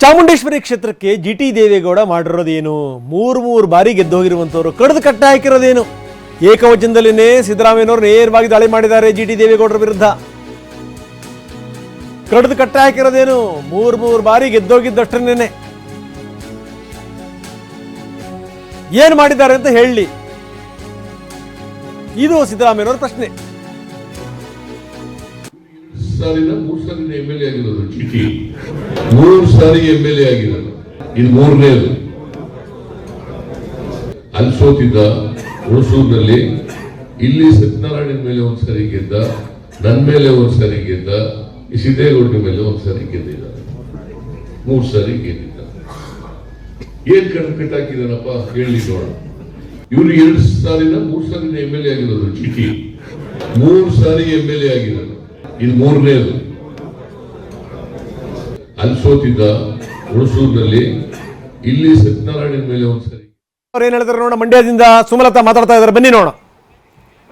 ಚಾಮುಂಡೇಶ್ವರಿ ಕ್ಷೇತ್ರಕ್ಕೆ G T Deve Gowda ಮಾಡಿರೋದೇನು? ಮೂರು ಮೂರು ಬಾರಿ ಗೆದ್ದು ಹೋಗಿರುವಂಥವ್ರು ಕಡ್ದು ಕಟ್ಟ ಹಾಕಿರೋದೇನು? ಏಕವಚನದಲ್ಲಿನೇ ಸಿದ್ದರಾಮಯ್ಯನವರು ನೇರವಾಗಿ ದಾಳಿ ಮಾಡಿದ್ದಾರೆ ಜಿ ಟಿ ದೇವೇಗೌಡರ ವಿರುದ್ಧ. ಕಡ್ದು ಕಟ್ಟ ಹಾಕಿರೋದೇನು? ಮೂರು ಮೂರು ಬಾರಿ ಗೆದ್ದೋಗಿದ್ದಷ್ಟನ್ನೇನೆ ಏನು ಮಾಡಿದ್ದಾರೆ ಅಂತ ಹೇಳಿ. ಇದು ಸಿದ್ದರಾಮಯ್ಯನವರ ಪ್ರಶ್ನೆ. ಸಾರಿನ ಮೂರು ಸಾಲಿನ ಎಂ ಎಲ್ ಎ ಆಗಿರೋದು. ಟಿಟಿ ಮೂರು ಸಾರಿ ಎಂ ಎಲ್ ಎ ಆಗಿರೋದು. ಇದು ಮೂರನೇದು ಅಲ್ಲಿ ಸೋತಿದ್ದ ಹುಣಸೂರಿನಲ್ಲಿ ಇಲ್ಲಿ ಸತ್ಯನಾರಾಯಣನ ಮೇಲೆ ಒಂದ್ಸರಿ ಗೆದ್ದ ನನ್ನ ಮೇಲೆ ಒಂದ್ಸರಿ ಗೆದ್ದ ಈ ಸಿದ್ದೇಗೌಡನ ಮೇಲೆ ಒಂದ್ ಸರಿ ಗೆದ್ದಿದ್ದ ಮೂರು ಸಾರಿ ಗೆದ್ದಿದ್ದ ಏನ್ ಕಣ್ಣು ಕಟ್ಟಾಕಿದಾನಪ್ಪ ಹೇಳಿ ನೋಡ ಇವ್ರು ಎರಡು ಸಾರಿನ ಮೂರು ಸಾರಿನ ಎಂ ಎಲ್ ಎ ಆಗಿರೋದು. ಟಿಟಿ ಮೂರು ಸಾರಿ ಎಂ ಎಲ್ ಎ ಆಗಿರೋದು ಇದು ಮೂರನೇದು ಅಲ್ಲಿ ಸೋತಿದ್ದ ಹುಣಸೂರಿನಲ್ಲಿ ಇಲ್ಲಿ ಸತ್ಯನಾರಾಯಣ ಮೇಲೆ ಒಂದ್ಸರಿ ಅವ್ರು ಏನ್ ಹೇಳ್ತಾರೆ ನೋಡ, ಮಂಡ್ಯದಿಂದ ಸುಮಲತಾ ಮಾತಾಡ್ತಾ ಇದ್ದಾರೆ. ಬನ್ನಿ ನೋಡ.